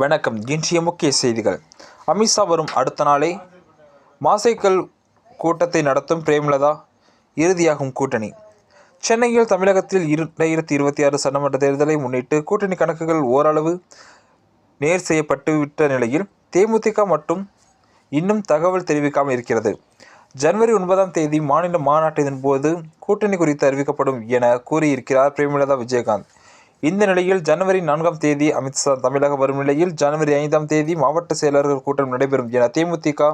வணக்கம். இன்றைய முக்கிய செய்திகள். அமித்ஷா வரும் அடுத்த நாளே மாசைக்கல் கூட்டத்தை நடத்தும் பிரேமலதா இறுதியாகும் கூட்டணி. சென்னையில் தமிழகத்தில் இரண்டாயிரத்தி இருபத்தி ஆறு சட்டமன்ற தேர்தலை முன்னிட்டு கூட்டணி கணக்குகள் ஓரளவு நேர் செய்யப்பட்டுவிட்ட நிலையில் தேமுதிக மட்டும் இன்னும் தகவல் தெரிவிக்காமல் இருக்கிறது. ஜனவரி ஒன்பதாம் தேதி மாநில மாநாட்டின் போது கூட்டணி குறித்து அறிவிக்கப்படும் என கூறியிருக்கிறார் பிரேமலதா விஜயகாந்த். இந்த நிலையில் ஜனவரி நான்காம் தேதி அமித்ஷா தமிழகம் வரும் நிலையில் ஜனவரி ஐந்தாம் தேதி மாவட்ட செயலர்கள் கூட்டம் நடைபெறும் என தேமுதிக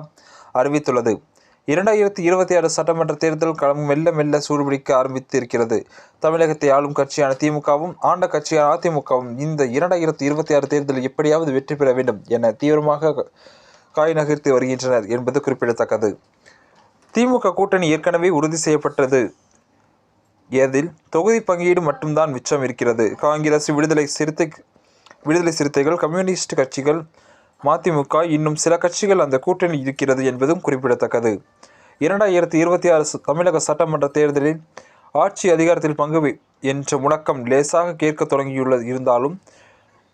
அறிவித்துள்ளது. இரண்டாயிரத்தி இருபத்தி ஆறு சட்டமன்ற தேர்தல் களம் மெல்ல மெல்ல சூடுபிடிக்க ஆரம்பித்து இருக்கிறது தமிழகத்தை ஆளும் கட்சியான திமுகவும் ஆண்ட கட்சியான அதிமுகவும் இந்த இரண்டாயிரத்தி இருபத்தி ஆறு தேர்தலில் எப்படியாவது வெற்றி பெற வேண்டும் என தீவிரமாக காய் நகர்த்தி வருகின்றனர் என்பது குறிப்பிடத்தக்கது. திமுக கூட்டணி ஏற்கனவே உறுதி செய்யப்பட்டது. எதில்? தொகுதி பங்கீடு மட்டும்தான் மிச்சம் இருக்கிறது. காங்கிரஸ் விடுதலை சிறுத்தை விடுதலை சிறுத்தைகள் கம்யூனிஸ்ட் கட்சிகள் மதிமுக இன்னும் சில கட்சிகள் அந்த கூட்டணி இருக்கிறது என்பதும் குறிப்பிடத்தக்கது. இரண்டாயிரத்தி இருபத்தி ஆறு தமிழக சட்டமன்ற தேர்தலில் ஆட்சி அதிகாரத்தில் பங்கு என்ற முழக்கம் லேசாக கேட்க தொடங்கியுள்ளது இருந்தாலும்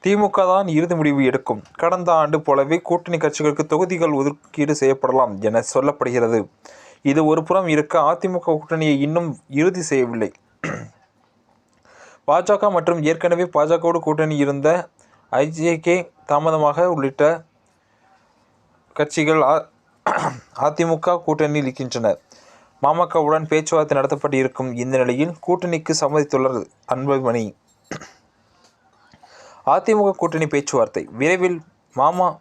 திமுக தான் இறுதி முடிவு எடுக்கும். கடந்த ஆண்டு போலவே கூட்டணி கட்சிகளுக்கு தொகுதிகள் ஒதுக்கீடு செய்யப்படலாம் என சொல்லப்படுகிறது. இது ஒரு புறம் இருக்க அதிமுக கூட்டணியை இன்னும் இறுதி செய்யவில்லை. பாஜக மற்றும் ஏற்கனவே பாஜகவோடு கூட்டணி இருந்த ஐஜேகே தாமதமாக உள்ளிட்ட கட்சிகள் அ- அதிமுக கூட்டணியில் இருக்கின்றனர் பாமகவுடன் பேச்சுவார்த்தை நடத்தப்பட்டு இருக்கும் இந்த நிலையில் கூட்டணிக்கு சம்மதித்துள்ளார் அன்புமணி. அதிமுக கூட்டணி பேச்சுவார்த்தை. விரைவில் மாமா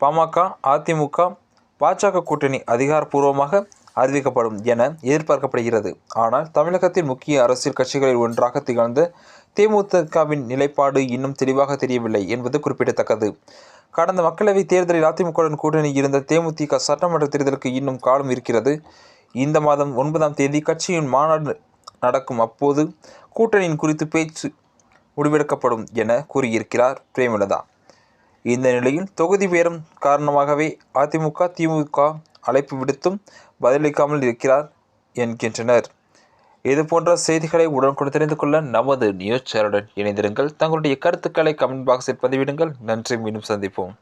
பாமக அதிமுக பாஜக கூட்டணி அதிகாரப்பூர்வமாக அறிவிக்கப்படும் என எதிர்பார்க்கப்படுகிறது. ஆனால் தமிழகத்தின் முக்கிய அரசியல் கட்சிகளில் ஒன்றாக திகழ்ந்த தேமுதிகவின் நிலைப்பாடு இன்னும் தெளிவாக தெரியவில்லை என்பது குறிப்பிடத்தக்கது. கடந்த மக்களவைத் தேர்தலில் அதிமுகவுடன் கூட்டணி இருந்த தேமுதிக சட்டமன்ற தேர்தலுக்கு இன்னும் காலம் இருக்கிறது. இந்த மாதம் ஒன்பதாம் தேதி கட்சியின் மாநாடு நடக்கும். அப்போது கூட்டணியின் குறித்து பேச்சு முடிவெடுக்கப்படும் என கூறியிருக்கிறார் பிரேமலதா. இந்த நிலையில் தொகுதி பேரம் காரணமாகவே அதிமுக திமுக அழைப்பு விடுத்தும் பதிலளிக்காமல் இருக்கிறார் என்கின்றனர். இது போன்ற செய்திகளை உடனுக்குடன் தெரிந்து கொள்ள நமது நியூஸ் சேனலுடன் இணைந்திருங்கள். தங்களுடைய கருத்துக்களை கமெண்ட் பாக்ஸில் பதிவிடுங்கள். நன்றி. மீண்டும் சந்திப்போம்.